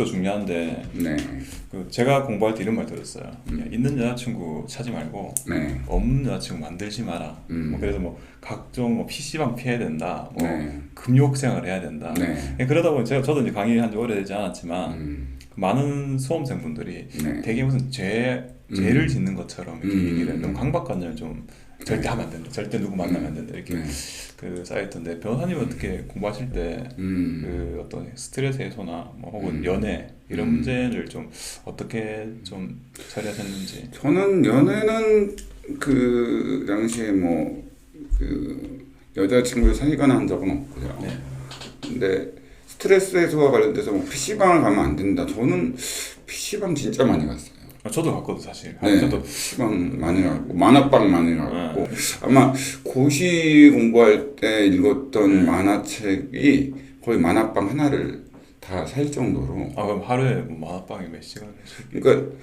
휴식도 중요한데 네. 그 제가 공부할 때 이런 말 들었어요. 음. 야, 있는 여자친구 찾지 말고 네. 없는 여자친구 만들지 마라. 음. 뭐 그래서 뭐 각종 뭐 PC방 피해야 된다. 뭐 네. 금욕 생활 해야 된다. 네. 예, 그러다 보니 제가 저도 이제 강의한 지 오래되지 않았지만 음. 그 많은 수험생분들이 네. 되게 무슨 죄 죄를 음. 짓는 것처럼 이렇게 음. 얘기를 해. 너무 강박관념을 좀 절대 하면 안 된다. 절대 누구 만나면 안 된다. 이렇게 네. 그 쌓여있던데 변호사님 어떻게 공부하실 때 음. 그 어떤 스트레스 해소나 뭐 혹은 음. 연애 이런 음. 문제를 좀 어떻게 좀 처리하셨는지 저는 연애는 그 당시에 뭐 그 여자친구를 사귀거나 한 적은 없고요. 네. 근데 스트레스 해소와 관련돼서 뭐 PC방을 가면 안 된다. 저는 PC방 진짜 많이 갔어요. 아, 저도 갔거든 사실 네. 저도 PC방 많이 가고 만화방 많이 가고 네. 아마 고시 공부할 때 읽었던 네. 만화책이 거의 만화방 하나를 다 살 정도로 아 그럼 하루에 뭐 만화방에 몇 시간씩 그러니까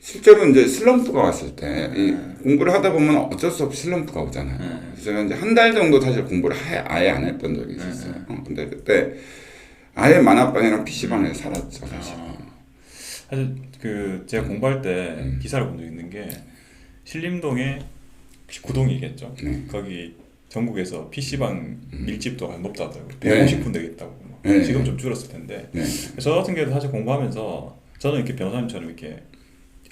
실제로 이제 슬럼프가 왔을 때이 네. 공부를 하다 보면 어쩔 수 없이 슬럼프가 오잖아요. 네. 그래서 이제 한 달 정도 사실 공부를 해- 아예 안 했던 적이 있었어요. 네. 어, 근데 그때 아예 만화방이랑 PC방에 살았죠, 사실. 아, 사실 그 제가 공부할 때 음. 기사를 본 적 있는 게 신림동에 구동이겠죠 네. 거기 전국에서 PC방 음. 밀집도가 높다더라고요 네. 150군데 있다고 뭐. 네. 지금 좀 줄었을 텐데 네. 저 같은 경우도 사실 공부하면서 저는 이렇게 변호사님처럼 이렇게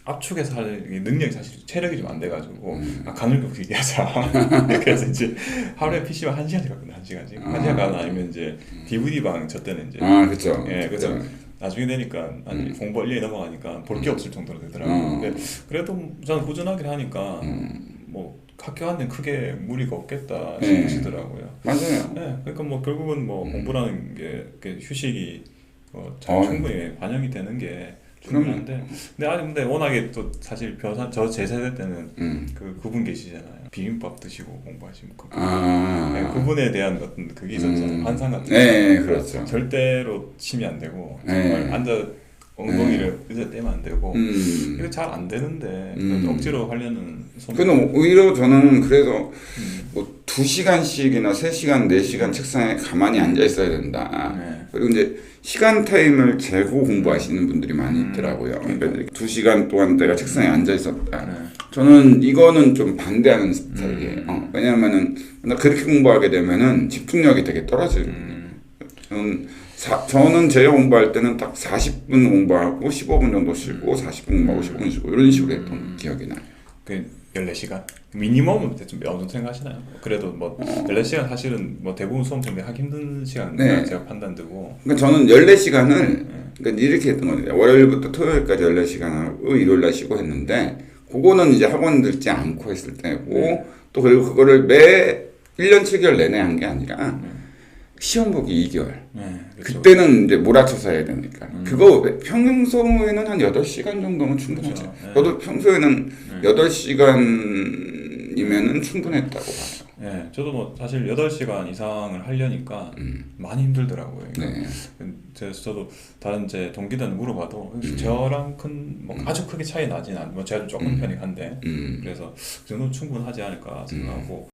압축해서 할 능력이 사실 체력이 좀 안 돼가지고 음. 아, 가늘고 길게 하자 그래서 이제 하루에 PC방 한 시간씩 갔거든요 한 시간씩 한 아. 시간 가나 아니면 이제 DVD 방 저 때는 이제 아, 그렇죠. 예, 그죠. 나중에 되니까 아니 음. 공부 1년이 넘어가니까 볼 게 없을 정도로 되더라고요. 음. 근데 그래도 저는 꾸준하게 하니까 음. 뭐 학교 안에 크게 무리가 없겠다 네. 싶으시더라고요. 맞아요. 네, 그러니까 뭐 결국은 뭐 음. 공부라는 게 이렇게 휴식이 어, 잘 어. 충분히 반영이 되는 게. 중요한데 근데 아니 근데 워낙에 또 사실 변호사 저제 세대 때는 음. 그 그분 계시잖아요. 비빔밥 드시고 공부하시는 그 아. 네, 그분에 대한 어떤 그게 있었잖아요. 음. 환상 같은 네, 거. 그렇죠. 절대로 치면 안 되고 네. 정말 앉아 엉덩이를 의자 떼면 안 되고 음. 이거 잘 안 되는데 음. 억지로 하려는 손. 근데 오히려 저는 그래서 음. 뭐두 시간씩이나 세 시간, 네 시간 책상에 가만히 앉아 있어야 된다. 네. 그리고 이제 시간 타임을 재고 공부하시는 분들이 많이 음. 있더라고요. 그러니까 두 시간 동안 내가 책상에 앉아 있었다. 네. 저는 이거는 좀 반대하는 스타일이에요. 음. 어, 왜냐하면은 나 그렇게 공부하게 되면은 집중력이 되게 떨어지거든요. 음. 저는 사, 저는 제 공부할 때는 딱 40분 공부하고 15분 정도 쉬고 40분 공부하고 15분 쉬고 이런 식으로 했던 음. 기억이 나요. 그 14시간 미니멈은 대충 어느 정도 생각하시나요? 그래도 뭐 어. 14시간 사실은 뭐 대부분 수험생들이 하기 힘든 시간 네. 제가 판단되고 그러니까 저는 14시간을 네. 그러니까 이렇게 했던 거예요. 월요일부터 토요일까지 14시간 하고 일요일 날 쉬고 했는데 그거는 이제 학원 들지 않고 했을 때고 네. 또 그리고 그거를 매 1년 7개월 내내 한 게 아니라 네. 시험 보기 2개월. 네, 그렇죠. 그때는 이제 몰아쳐서 해야 되니까. 음. 그거 평소에는 한 8시간 정도면 충분하죠. 그렇죠. 네. 저도 평소에는 네. 8시간이면은 충분했다고 봐요. 네, 저도 뭐 사실 8시간 이상을 하려니까 음. 많이 힘들더라고요. 그러니까 네. 그래서 저도 다른 제 동기들 물어봐도 음. 저랑 큰 뭐 아주 크게 차이 나진 않, 뭐 제가 좀 조금 음. 편이긴 한데 음. 그래서 그 정도 는 충분하지 않을까 생각하고